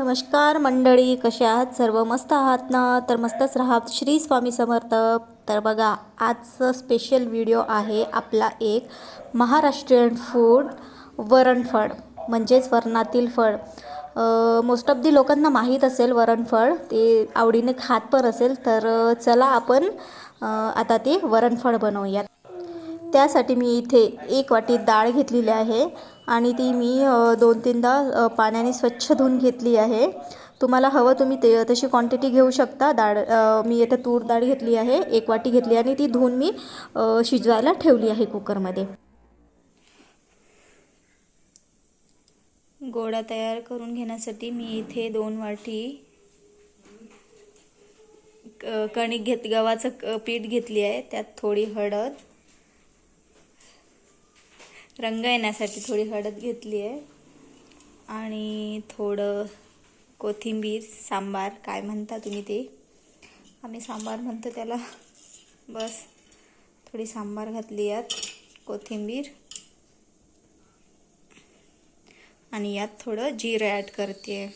नमस्कार मंडळी कसे आहात? सर्व मस्त आहात ना? तर मस्तच राहात श्री स्वामी समर्थ. तर बघा आजचं स्पेशल व्हिडिओ आहे आपला एक महाराष्ट्रीयन फूड वरणफळ म्हणजेच वरणातील फळ. मोस्ट ऑफ दी लोकांना माहीत असेल वरणफळ ते आवडीने खात पण असेल तर चला आपण आता ते वरणफळ बनवूयात. त्यासाठी मी इथे एक वाटी डाळ घेतलेली आहे आणि ती मी दोन तीनदा पाण्याने स्वच्छ धुवून घेतली आहे. तुम्हाला हवं तुम्ही ते तशी क्वांटिटी घेऊ शकता. डाळ मी येथे तूर डाळ घेतली आहे एक वाटी घेतली आणि ती धुवून मी शिजवायला ठेवली आहे कुकरमध्ये. गोळा तयार करून घेण्यासाठी मी इथे दोन वाटी क- कणिक घेत गव्हाचं क- पीठ घेतली आहे. त्यात थोडी हळद रंग येण्यासाठी थोडी हळद घेतली आहे. आणि थोडं कोथिंबीर सांबार काय म्हणता तुम्ही ते? आम्ही सांबार म्हणतो त्याला. बस थोडी सांबार घातली यात कोथिंबीर. आणि यात थोडं जिरं ॲड करते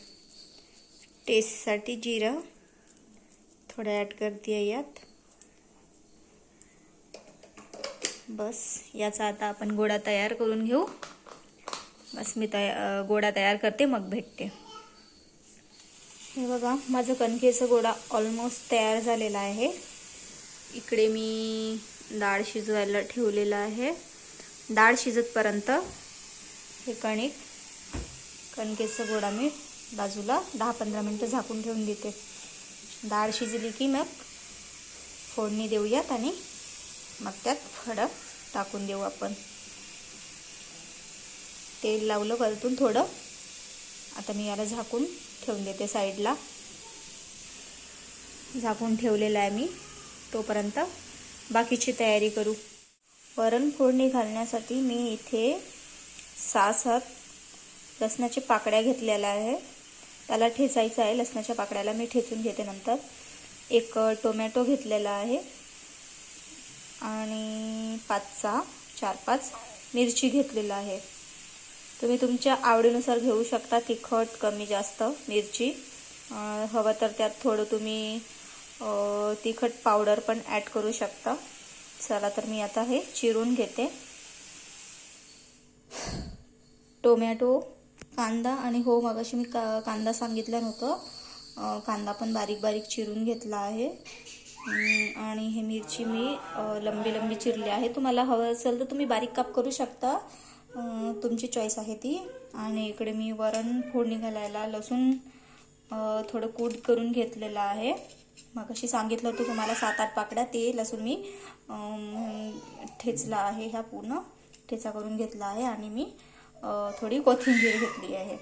टेस्टसाठी जिरं थोडं ॲड करते यात. बस याचा आता आपण गोळा तयार करून घेऊ. बस मी तया गोळा तयार करते मग भेटते. हे बघा माझं कणकेचं गोळा ऑलमोस्ट तयार झालेला आहे. इकडे मी डाळ शिजवायला ठेवलेलं आहे. डाळ शिजतपर्यंत हे कणिक कणकेचं गोळा मी बाजूला दहा पंधरा मिनटं झाकून ठेवून देते. डाळ शिजली की मग फोडणी देऊयात आणि मग त्यात फळं टाकून देऊ आपण. तेल लावलं परतून थोडं. आता मी याला झाकून ठेवून देते साईडला. झाकून ठेवलेलं आहे मी तोपर्यंत. बाकीची तयारी करू. वरण फोडणी घालण्यासाठी मी इथे सहा सात लसणाच्या पाकड्या घेतलेल्या आहे. त्याला ठेचायचं आहे. लसणाच्या पाकड्याला मी ठेचून घेते नंतर. एक टोमॅटो घेतलेला आहे. आणि पाच सहा चार पाच मिरची घेतलेला आहे. तुम्ही तुमच्या आवडीनुसार घेऊ शकता तिखट कमी जास्त मिरची. हवं तर त्यात थोडं तुम्ही तिखट पावडर पण ॲड करू शकता. चला तर मी आता हे चिरून घेते. टोमॅटो कांदा आणि हो मगाशी मी का कांदा सांगितलं नव्हतं. कांदा पण बारीक बारीक चिरून घेतला आहे. आणि हे मिरची मी लंबी लंबी चिरली आहे. तुम्हाला हवं असेल तर तुम्ही बारीक काप करू शकता. तुमची चॉईस आहे ती. आणि इकडे मी वरण फोडणी घालायला लसूण थोडं कूट करून घेतलेलं आहे. मग अशी सांगितलं होतं तुम्हाला सात आठ पाकड्या ते लसूण मी ठेचला आहे ह्या पूर्ण. ठेचा करून घेतला आहे आणि मी थोडी कोथिंबीर घेतली आहे.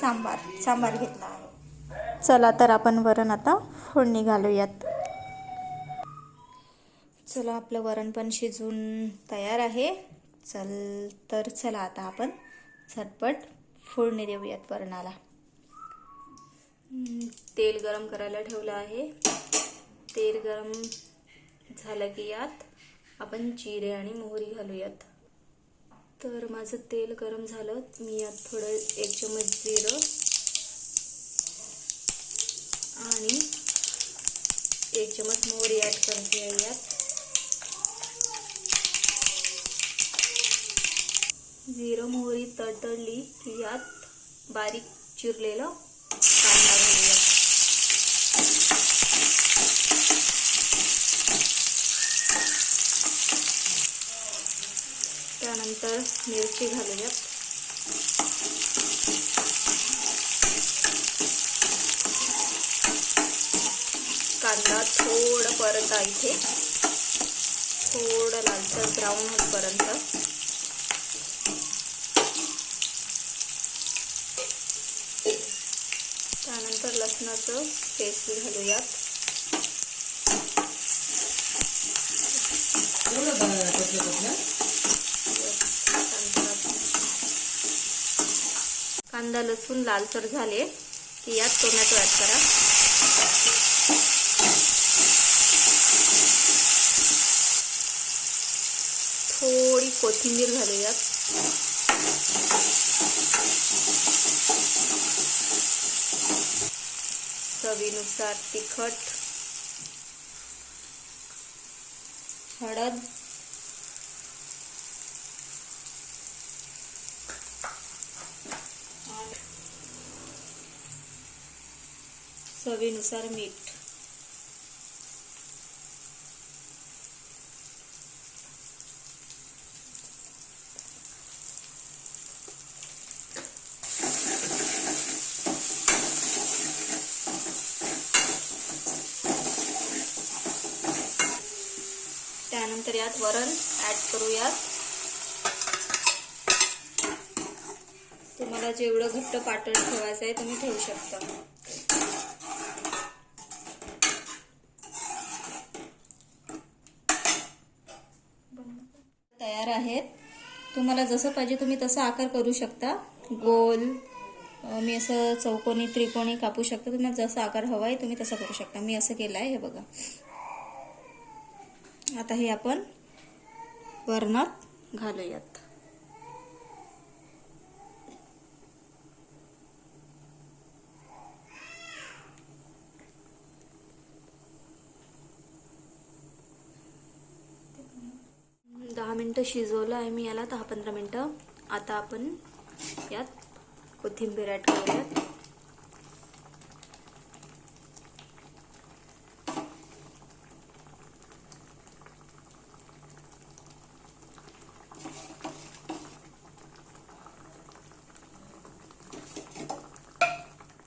सांबार सांबार घेतला आहे. चला तर आपण वरण आता फोडणी घालूयात. चला आपलं वरण पण शिजून तयार आहे. चल तर चला आता आपण झटपट फोडणी देऊयात वरणाला. तेल गरम करायला ठेवलं आहे. तेल गरम झालं की यात आपण जिरे आणि मोहरी घालूयात. तर माझं तेल गरम झालं मी यात थोडं एक चमच जिरं आणि एक चमच मोहरी ॲड करते आहे यात. जिरं मोहरी तडतडली की यात बारीक चिरलेलं कांदा घालूयात त्यानंतर मिरची घालूयात. कांदा थोडं परता इथे. थोडं लालसर ब्राऊन होईपर्यंत त्यानंतर लसणाचं पेस्ट घालूयात कांदा लसूण लालसर झाले. की यात टोमॅटो ॲड करा. थोडी कोथिंबीर घालूयात. चवीनुसार तिखट हळद चवीनुसार मीठ. त्यानंतर यात वरण ॲड करूयात. तुम्हाला जेवढं घट्ट पातळ ठेवायचं आहे तुम्ही ठेवू शकता. तयार आहेत. तुम्हाला जसं पाहिजे तुम्ही तसा आकार करू शकता. गोल मी असं चौकोनी त्रिकोणी कापू शकता. तुम्हाला जसा आकार हवा आहे तुम्ही तसा करू शकता. मी असं केलं आहे हे बघा. आता हे आपण वरणात घालूयात. दहा मिनटं शिजवलं आहे मी याला दहा पंधरा मिनटं. आता आपण यात कोथिंबीर ॲड करूयात.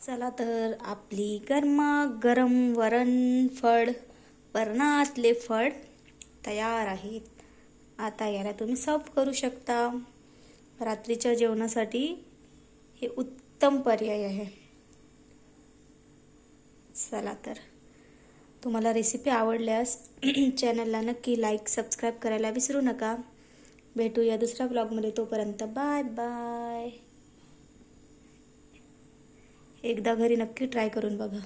चला तर आपली गरमा गरम वरण फळ वरणातले फळ तयार आहेत. आता याला तुम्ही सर्व करू शकता. रात्रीच्या जेवणासाठी हे उत्तम पर्याय आहे. चला तर. तुम्हाला रेसिपी आवडल्यास चॅनलला नक्की लाईक सबस्क्राईब करायला विसरू नका. भेटूया दुसऱ्या ब्लॉगमध्ये तोपर्यंत. बाय बाय एकदा घरी नक्की ट्राय करून बघा.